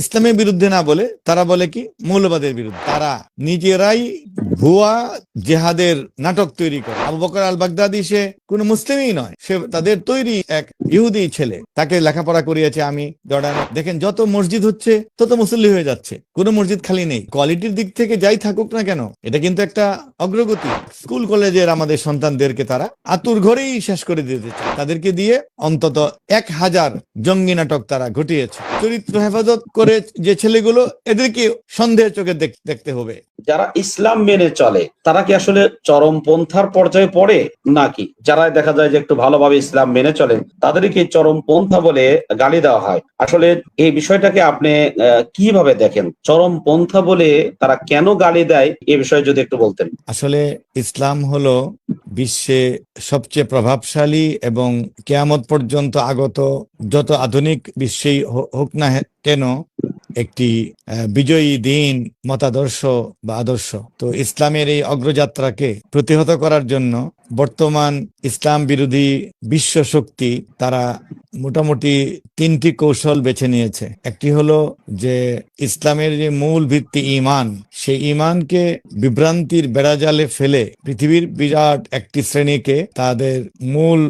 ইসলামের বিরুদ্ধে না বলে, তারা বলে কি? মৌলবাদের বিরুদ্ধে। তারা নিজেরাই ভুয়া জেহাদের নাটক তৈরি করে। আবু বকর আল বাগদাদি সে কোনো মুসলিমই নয়। সে তাদের তৈরি এক ইহুদি ছেলে। তাকে লেখাপড়া করিয়েছে আমি জর্ডানে দেখেন, যত মসজিদ হচ্ছে, তত মুসল্লি হয়ে যাচ্ছে। কোনো মসজিদ খালি নেই। কোয়ালিটির দিক থেকে যাই থাকুক না কেন, এটা কিন্তু একটা অগ্রগতি। স্কুল, কলেজের আমাদের সন্তানদেরকে তারা আতুর ঘরেই শেষ করে দিতে চায় তাদেরকে দিয়ে অন্তত এক হাজার জঙ্গি নাটক তারা ঘটিয়েছে। চরিত্র হেফাজত করে যে ছেলেগুলো এদেরকে সন্দেহের চোখে দেখ- দেখতে হবে। যারা ইসলাম মেনে চলে তারা কি আসলে চরমপন্থার পর্যায়ে পড়ে? নাকি যারা দেখা যায় যে একটু ভালোভাবে ইসলাম মেনে চলে তাদেরকে চরমপন্থা বলে গালি দেওয়া হয়? আসলে এই বিষয়টাকে আপনি কীভাবে দেখেন? চরমপন্থা বলে তারা কেন গালি দেয়? এ বিষয়ে যদি একটু বলতেন। আসলে ইসলাম হলো বিশ্বে সবচেয়ে প্রভাবশালী এবং কেয়ামত পর্যন্ত আগত যত আধুনিক বিশ্বেই হোক না হে- কেন একটি বিজয়ী দিন, মতাদর্শ বা আদর্শ। তো ইসলামের এই অগ্রযাত্রাকে প্রতিহত করার জন্য বর্তমান ইসলাম বিরোধী বিশ্ব শক্তি তারা মোটামুটি তিনটি কৌশল বেছে নিয়েছে। একটি হলো যে ইসলামের যে মূল ভিত্তি ইমান সেই ইমানকে বিভ্রান্তির বেড়াজালে ফেলে পৃথিবীর বিরাট একটি শ্রেণীকে তাদের মূল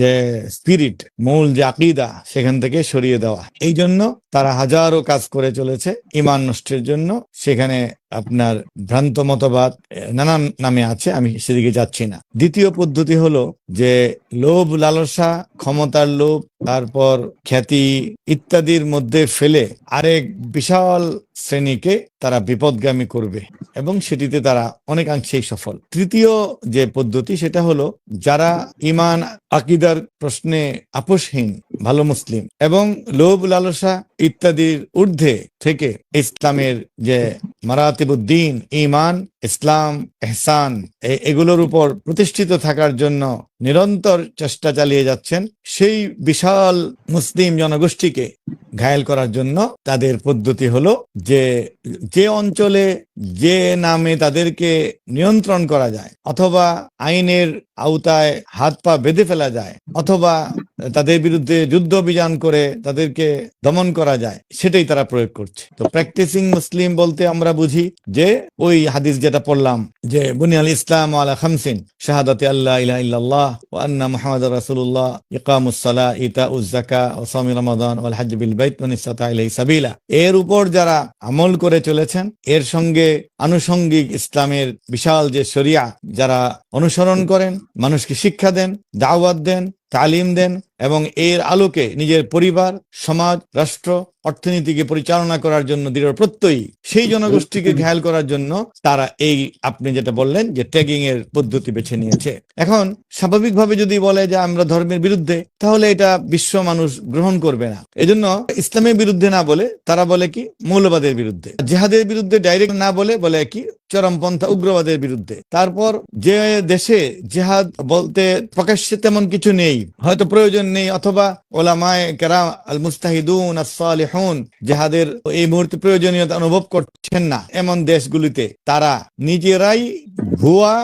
যে স্পিরিট, মূল যে আকিদা, সেখান থেকে সরিয়ে দেওয়া। এই জন্য তারা হাজারো কাজ করে চলেছে। ইমান নষ্টের জন্য সেখানে আপনার ভ্রান্ত মতবাদ নানান নামে আছে, আমি সেদিকে যাচ্ছি না। দ্বিতীয় পদ্ধতি হলো যে লোভ লালসা ক্ষমতার লোভ তারপর খ্যাতি ইত্যাদির মধ্যে ফেলে আরেক বিশাল শ্রেণীকে তারা বিপদগামী করবে এবং সেটিতে তারা অনেকাংশেই সফল। তৃতীয় যে পদ্ধতি সেটা হলো যারা ইমান আকিদার প্রশ্নে আপোষহীন, ভালো মুসলিম এবং লোভ, লালসা ইত্যাদির ঊর্ধ্বে থেকে ইসলামের যে মারাতিবুদ্দিন ইমান ইসলাম, এহসান এগুলোর উপর প্রতিষ্ঠিত থাকার জন্য নিরন্তর চেষ্টা চালিয়ে যাচ্ছেন, সেই বিশাল মুসলিম জনগোষ্ঠীকে ঘায়েল করার জন্য তাদের পদ্ধতি হলো যে যে অঞ্চলে যে নামে তাদেরকে নিয়ন্ত্রণ করা যায়, অথবা আইনের আওতায় হাত পা বেঁধে ফেলা যায়, অথবা তাদের বিরুদ্ধে যুদ্ধ অভিযান করে তাদেরকে দমন করা যায়, সেটাই তারা প্রয়োগ করছে। তো প্র্যাকটিসিং মুসলিম বলতে আমরা বুঝি যে, ওই হাদিস যেটা পড়লাম যে, বুনিয়াল ইসলাম আলা খামসিন, শাহাদাতে আল্লাহ ইলাহা ইল্লাল্লাহ ওয়া আন্না মুহাম্মাদুর রাসূলুল্লাহ, ইকামুস সালাহ, ইতাউজ যাকাত ওয়া সাওমি রমাদান ওয়াল হজ্জ বিল বাইত মান ইসতাতা সাবিলা। এর উপর যারা আমল করে চলেছেন, এর সঙ্গে আনুষঙ্গিক ইসলামের বিশাল যে শরিয়া, যারা অনুসরণ করেন, মানুষকে শিক্ষা দেন, দাওয়াত দেন, তালিম দেন এবং এর আলোকে নিজের পরিবার, সমাজ, রাষ্ট্র, অর্থনীতিকে পরিচালনা করার জন্য দৃঢ় প্রত্যয়ী। সেই জনগোষ্ঠীকে ঘায়াল করার জন্য তারা এই, আপনি যেটা বললেন যে ট্যাগিং এর পদ্ধতি বেছে নিয়েছে। এখন স্বাভাবিকভাবে যদি বলে যে আমরা ধর্মের বিরুদ্ধে, তাহলে এটা বিশ্ব মানুষ গ্রহণ করবে না। এজন্য ইসলামের বিরুদ্ধে না বলে, তারা বলে কি? মৌলবাদের বিরুদ্ধে। জেহাদের বিরুদ্ধে ডাইরেক্ট না বলে বলে কি? চরমপন্থা উগ্রবাদের বিরুদ্ধে। তারপর যে দেশে জেহাদ বলতে প্রকাশ্যে তেমন কিছু নেই। হয়তো প্রয়োজন নেই অথবা ওলামায় কেরাম আল মুস্তাহিদুন সালেহুন জেহাদের এই মুহূর্তে প্রয়োজনীয়তা অনুভব করছেন না। এমন দেশগুলিতে তারা নিজেরাই ভুয়া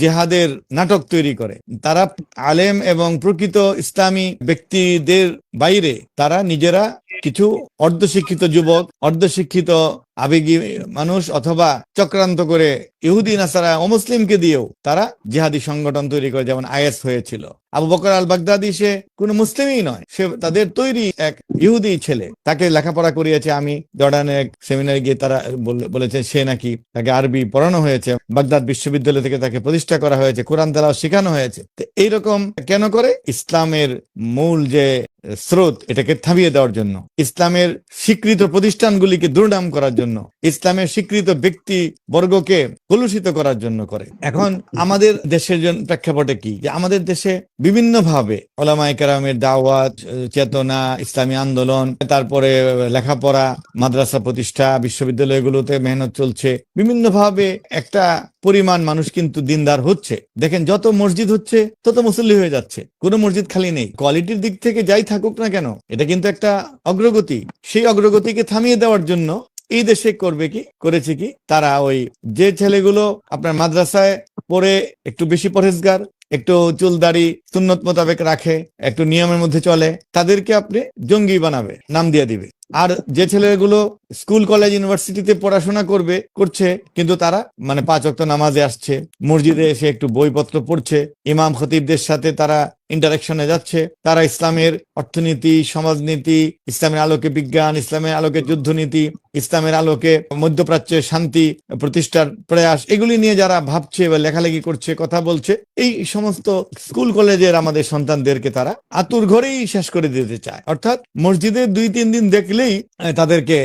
জেহাদের নাটক তৈরি করে। তারা আলেম এবং প্রকৃত ইসলামী ব্যক্তিদের বাইরে তারা নিজেরা কিছু অর্ধশিক্ষিত যুবক, অর্ধশিক্ষিত আবেগী মানুষ অথবা চক্রান্ত করে ইহুদি, নাসারা, অমুসলিমকে দিয়েও তারা জিহাদি সংগঠন তৈরি করে, যেমন আইএস হয়েছিল। আবু বকর আল বাগদাদি সে কোনো মুসলিমই নয়, সে তাদের তৈরি এক ইহুদি ছেলে। তাকে লেখাপড়া করিয়েছে আমি, জর্ডানে এক সেমিনারে গিয়ে তারা বল- বলেছে, সে নাকি তাকে আরবি পড়ানো হয়েছে। বাগদাদ বিশ্ববিদ্যালয় থেকে তাকে প্রতিষ্ঠা করা হয়েছে, কোরআন তালাও শেখানো হয়েছে। এইরকম কেন করে? ইসলামের মূল যে স্রোত, এটাকে থামিয়ে দেওয়ার জন্য। ইসলামের স্বীকৃত প্রতিষ্ঠানগুলিকে দুর্নাম করার জন্য। ইসলামের স্বীকৃত ব্যক্তি বর্গকে কলুষিত করার জন্য করে। এখন আমাদের দেশের জন্য প্রেক্ষাপটে কি? যে আমাদের দেশে বিভিন্ন ভাবে ওলামাই কেরামের দাওয়াত, চেতনা, ইসলামী আন্দোলন, তারপরে লেখাপড়া, মাদ্রাসা প্রতিষ্ঠা, বিশ্ববিদ্যালয়গুলোতে মেহনত চলছে। বিভিন্ন ভাবে একটা পরিমাণ মানুষ কিন্তু দিনদার হচ্ছে। দেখেন, যত মসজিদ হচ্ছে, তত মুসল্লি হয়ে যাচ্ছে। কোনো মসজিদ খালি নেই। কোয়ালিটির দিক থেকে যাই থাকুক না কেন, এটা কিন্তু একটা অগ্রগতি। সেই অগ্রগতিকে থামিয়ে দেওয়ার জন্য এই দেশে করবে কি, করেছে কি? তারা ওই যে ছেলেগুলো আপনার মাদ্রাসায় পড়ে একটু বেশি পরেজগার একটু চুল দাড়ি সুন্নত মোতাবেক রাখে, একটু নিয়মের মধ্যে চলে, তাদেরকে আপনি জঙ্গি বানাবে, নাম দিয়ে দিবে। আর যে ছেলেগুলো স্কুল, কলেজ, ইউনিভার্সিটিতে পড়াশোনা করবে, করছে, কিন্তু তারা মানে পাঁচ অক্ত নামাজে আসছে, মসজিদে এসে একটু বইপত্র পড়ছে, ইমাম খতিবদের সাথে তারা ইন্টারাকশনে যাচ্ছে। তারা ইসলামের অর্থনীতি, সমাজনীতি, ইসলামের আলোকে বিজ্ঞান, ইসলামের আলোকে যুদ্ধনীতি, ইসলামের আলোকে মধ্যপ্রাচ্যের শান্তি, প্রতিষ্ঠার প্রয়াস, এগুলি নিয়ে যারা ভাবছে বা লেখালেখি করছে, কথা বলছে, এই সমস্ত স্কুল, কলেজের আমাদের সন্তানদেরকে তারা আতুর ঘরেই শেষ করে দিতে চায়। অর্থাৎ মসজিদে দুই, তিন দিন দেখলেই তাদেরকে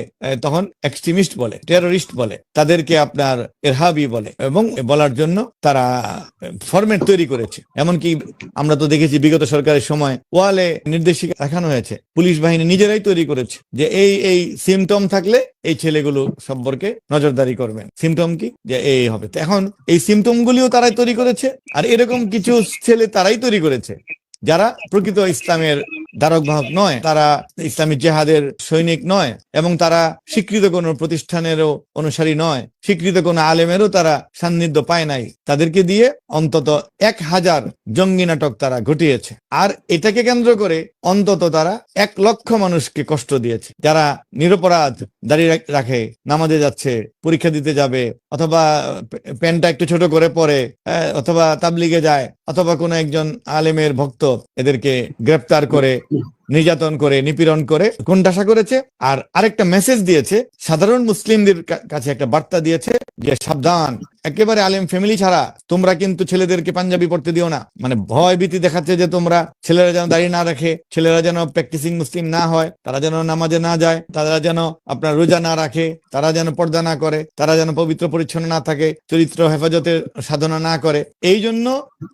তখন এক্সট্রিমিস্ট বলে টেরোরিস্ট বলে, তাদেরকে আপনার এরহাবি বলে এবং বলার জন্য তারা ফরম্যাট তৈরি করেছে। এমনকি আমরা তো দেখেছি বিগত সরকারের সময় ওয়ালে নির্দেশিকা দেখানো হয়েছে। পুলিশ বাহিনী নিজেরাই তৈরি করেছে যে এই এই সিমটম থাকলে এই ছেলেগুলো সম্পর্কে নজরদারি করবেন। সিমটম কি? যে এই হবে। এখন এই সিমটম গুলিও তারাই তৈরি করেছে, আর এরকম কিছু ছেলে তারাই তৈরি করেছে যারা প্রকৃত ইসলামের ধারক বাহক নয় তারা ইসলামী জেহাদের সৈনিক নয় এবং তারা স্বীকৃত কোন প্রতিষ্ঠানেরও অনুসারী নয়। স্বীকৃত কোন আলেমেরও তারা সান্নিধ্য পায় নাই। তাদেরকে দিয়ে অন্তত এক হাজার জঙ্গি নাটক তারা ঘটিয়েছে। আর এটাকে কেন্দ্র করে অন্তত তারা এক লক্ষ মানুষকে কষ্ট দিয়েছে। যারা নিরপরাধ দাঁড়িয়ে রাখে নামাজে যাচ্ছে পরীক্ষা দিতে যাবে অথবা প্যান্টটা একটু ছোট করে পরে অথবা তাবলিগে যায় অথবা কোনো একজন আলেমের ভক্ত এদেরকে গ্রেপ্তার করে নির্যাতন করে, নিপীড়ন করে কোনটাশা করেছে। আর আরেকটা মেসেজ দিয়েছে, সাধারণ মুসলিমদের কাছে একটা বার্তা দিয়েছে যে, সাবধান, একেবারে আলেম ফ্যামিলি ছাড়া তোমরা কিন্তু ছেলেদেরকে পাঞ্জাবি পড়তে দিও না। মানে ভয় ভীতি দেখাচ্ছে যে, তোমরা ছেলেরা যেন দাঁড়িয়ে না রাখে, ছেলেরা যেন প্র্যাকটিসিং মুসলিম না হয়, তারা যেন নামাজে না যায়, তারা যেন আপনার রোজা না রাখে, তারা যেন পর্দা না করে, তারা যেন পবিত্র পরিচ্ছন্ন না থাকে, চরিত্র হেফাজতের সাধনা না করে। এই জন্য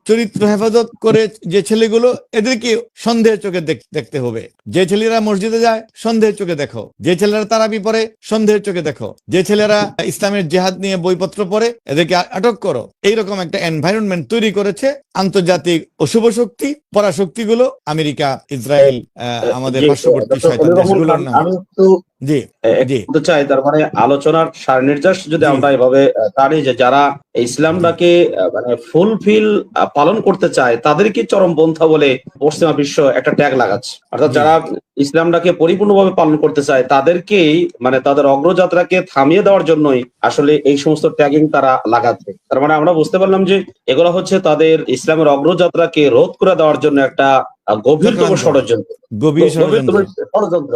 চরিত্র হেফাজত করে যে ছেলেগুলো, এদেরকে সন্দেহের চোখে দেখতে হবে। যে ছেলেরা মসজিদে যায় সন্দেহের চোখে দেখো। যে ছেলেরা তারাবি পরে সন্দেহের চোখে দেখো। যে ছেলেরা ইসলামের জেহাদ নিয়ে বইপত্র পড়ে এদেরকে আটক করো। এইরকম একটা এনভায়রনমেন্ট তৈরি করেছে আন্তর্জাতিক অশুভ শক্তি পরাশক্তিগুলো আমেরিকা ইসরায়েল আহ, আমাদের পার্শ্ববর্তী শয়তান দেশগুলোর নাম। আমি একটু জি জি। বলতে চাই তার মানে আলোচনার সার নির্যাস যদি আমরা এভাবে টানি যে যারা ইসলামটাকে মানে ফুলফিল পালন করতে চায় তাদেরকে চরমপন্থা বলে পশ্চিমা বিশ্ব একটা ট্যাগ লাগাচ্ছে। অর্থাৎ যারা ইসলামটাকে পরিপূর্ণভাবে পালন করতে চায় তাদেরকেই মানে তাদের অগ্রযাত্রাকে থামিয়ে দেওয়ার জন্যই আসলে এই সমস্ত ট্যাগিং তারা লাগাচ্ছে। তার মানে আমরা বুঝতে পারলাম যে এগুলো হচ্ছে তাদের ইসলামের অগ্রযাত্রাকে রোধ করে দেওয়ার জন্য একটা গভীরতম ষড়যন্ত্র। গভীর গভীরতম ষড়যন্ত্র।